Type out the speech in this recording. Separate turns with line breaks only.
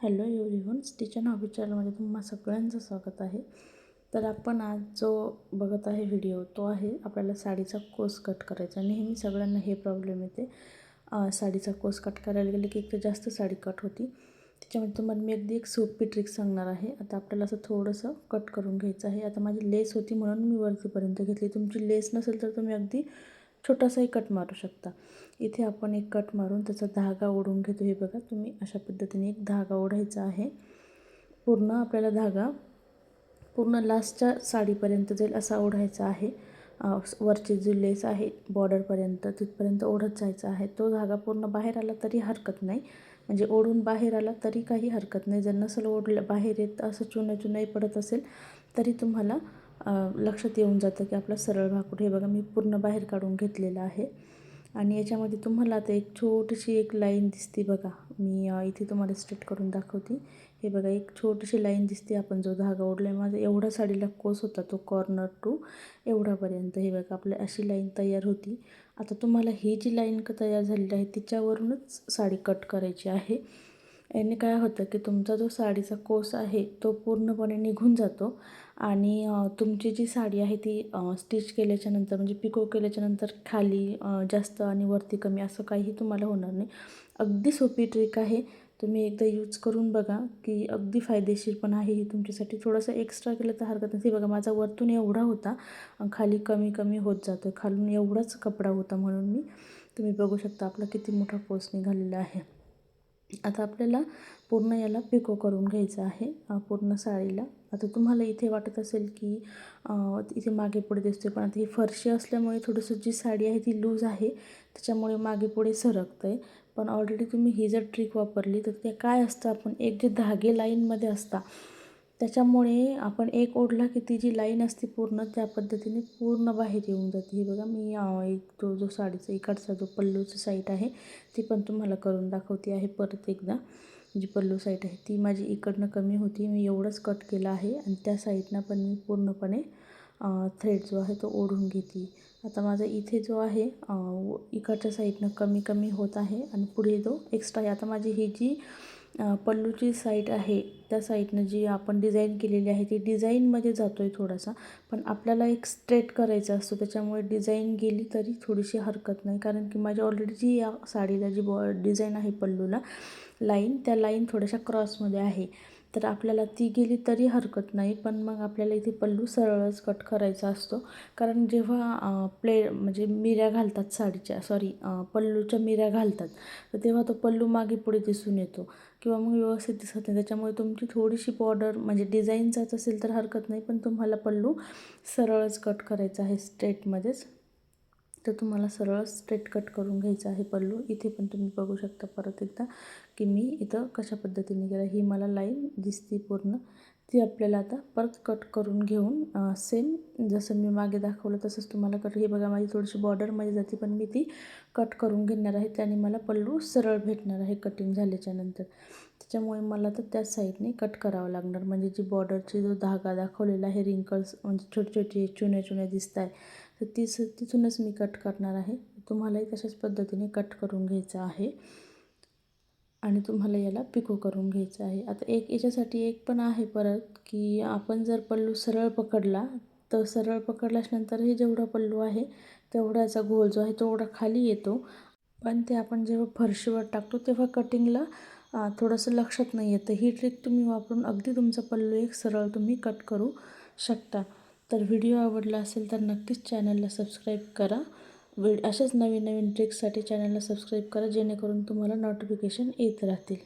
Hello everyone स्टिचन hobby चॅनलमध्ये तुम्हा सगळ्यांचं स्वागत आहे. तर आपण आज जो बघत आहे व्हिडिओ तो आहे आपल्याला साडीचा कोस कट करायचा. नेहमी सगळ्यांना हे प्रॉब्लेम येते. साडीचा कोस कट करायला गेलं की एक तर जास्त साडी कट होती. त्याच्यामध्ये तुम्हाला मी अगदी एक सोपी ट्रिक सांगणार आहे. आता आपल्याला असं थोडंसं कट करून घ्यायचं आहे. आता माझी लेस होती म्हणून मी वरतीपर्यंत घेतली. तुमची लेस नसेल तर तुम्ही अगदी छोटासाही कट मारू शकता. इथे आपण एक कट मारून त्याचा धागा ओढून घेतो. हे बघा तुम्ही अशा पद्धतीने एक धागा ओढायचा आहे. पूर्ण आपल्याला धागा पूर्ण लास्टच्या साडीपर्यंत जाईल असा ओढायचा आहे. वरची जी लेस आहे बॉर्डरपर्यंत तिथपर्यंत ओढत जायचा आहे. तो धागा पूर्ण बाहेर आला तरी हरकत नाही. म्हणजे ओढून बाहेर आला तरी काही हरकत नाही. जर नसेल ओढलं बाहेर येत असं चुने चुनाई पडत असेल तरी तुम्हाला लक्षात येऊन जातं की आपला सरळ भाकूट हे बघा मी पूर्ण बाहेर काढून घेतलेलं आहे. आणि याच्यामध्ये तुम्हाला आता एक छोटीशी एक लाईन दिसते बघा. मी इथे तुम्हाला स्ट्रेट करून दाखवते. हे बघा एक छोटीशी लाईन दिसते आपण जो धागा ओढला आहे माझा एवढा साडीला कोस होता तो कॉर्नर टू एवढापर्यंत. हे बघा आपल्या अशी लाईन तयार होती. आता तुम्हाला ही जी लाईन क तयार झालेली आहे तिच्यावरूनच साडी कट करायची आहे. याने काय होतं की तुमचा जो साडीचा कोस आहे तो पूर्णपणे निघून जातो. आणि तुमची जी साडी आहे ती स्टिच केल्याच्यानंतर म्हणजे पिको केल्याच्यानंतर खाली जास्त आणि वरती कमी असं काहीही तुम्हाला होणार नाही. अगदी सोपी ट्रिक आहे. तुम्ही एकदा यूज करून बघा की अगदी फायदेशीर पण आहे ही तुमच्यासाठी. थोडंसं एक्स्ट्रा केलं तर हरकत नाही. बघा माझा वरतून एवढा होता खाली कमी कमी होत जातो. खालून एवढाच कपडा होता म्हणून मी तुम्ही बघू शकता आपला किती मोठा पोस निघालेला आहे. आता आपल्याला पूर्ण याला पिको करून घ्यायचं आहे पूर्ण साडीला आता तुम्हाला इथे वाटत असेल की इथे मागे पुढे दिसते पण आता ही फरशी असल्यामुळे थोडंसं जी साडी आहे ती लूज आहे त्याच्यामुळे मागे पुढे सरकतं आहे पण ऑलरेडी तुम्ही ही जर ट्रिक वापरली तर ते काय असतं? आपण एक जे धागे लाईनमध्ये असता त्याच्यामुळे आपण एक ओढला की ती जी लाईन असते पूर्ण त्या पद्धतीने पूर्ण बाहेर येऊन जाते. हे बघा मी एक तो जो साडीचा इकडचा जो पल्लूचं साईट आहे ती पण तुम्हाला करून दाखवते आहे परत एकदा. जी पल्लू साईट आहे ती माझी इकडनं कमी होती. मी एवढंच कट केलं आहे आणि त्या साईडनं पण मी पूर्णपणे थ्रेड जो आहे तो ओढून घेते. आता माझा इथे जो आहे इकडच्या साईडनं कमी कमी होत आहे आणि पुढे जो एक्स्ट्रा आता माझी ही जी पल्लूची साईट आहे. त्या साईडनं जी आपण डिझाईन केलेली आहे ती डिझाईनमध्ये जातो आहे थोडासा. पण आपल्याला एक स्ट्रेट करायचा असतो. त्याच्यामुळे डिझाईन गेली तरी थोडीशी हरकत नाही. कारण की माझी ऑलरेडी जी या साडीला जी बॉ डिझाईन आहे पल्लूला लाईन त्या लाईन थोड्याशा क्रॉसमध्ये आहे. तर आपल्याला ती गेली तरी हरकत नाही. पण मग आपल्याला इथे पल्लू सरळच कट करायचा असतो. कारण जेव्हा प्ले म्हणजे मिऱ्या घालतात साडीच्या सॉरी पल्लूच्या मिऱ्या घालतात तर तेव्हा तो पल्लू मागे पुढे दिसून येतो. किंवा मग व्यवस्थित दिसत नाही. त्याच्यामुळे तुमची थोडीशी बॉर्डर म्हणजे डिझाईनचाच असेल तर हरकत नाही. पण तुम्हाला पल्लू सरळच कट करायचा आहे स्ट्रेटमध्येच तर तुम्हाला सरळ स्ट्रेट कट करून घ्यायचं आहे पल्लू. इथे पण तुम्ही बघू शकता परत एकदा की मी इथं कशा पद्धतीने केलं. ही मला लाईन दिसती पूर्ण. ती आपल्याला आता परत कट करून घेऊन सेम जसं मी मागे दाखवलं तसंच तुम्हाला कट हे बघा माझी थोडीशी बॉर्डरमध्ये जाते पण मी ती कट करून घेणार आहे. त्याने मला पल्लू सरळ भेटणार आहे कटिंग झाल्याच्यानंतर त्याच्यामुळे मला तर त्याच साईडने कट करावं लागणार. म्हणजे जी बॉर्डरची जो धागा दाखवलेला आहे रिंकल्स म्हणजे छोटे छोटे चुन्या चुन्या दिसत आहे तर तीच तिथूनच मी कट करणार आहे. तुम्हालाही तशाच पद्धतीने कट करून घ्यायचं आहे. आणि तुम्हाला याला पिको करून घ्यायचं आहे. आता एक याच्यासाठी एक पण आहे परत की आपण जर पल्लू सरळ पकडला तर सरळ पकडल्यानंतरही हे जेवढा पल्लू आहे तेवढाचा गोल जो आहे तो एवढा खाली येतो. पण ते आपण जेव्हा फरशीवर टाकतो तेव्हा कटिंगला थोडंसं लक्षात नाही येतं. ही ट्रिक तुम्ही वापरून अगदी तुमचा पल्लू एक सरळ तुम्ही कट करू शकता. तर व्हिडिओ आवडला असेल तर नक्कीच चॅनलला सबस्क्राईब करा. व्हि अशाच नवीन नवीन ट्रिक्ससाठी चॅनलला सबस्क्राईब करा जेणेकरून तुम्हाला नोटिफिकेशन येत राहतील.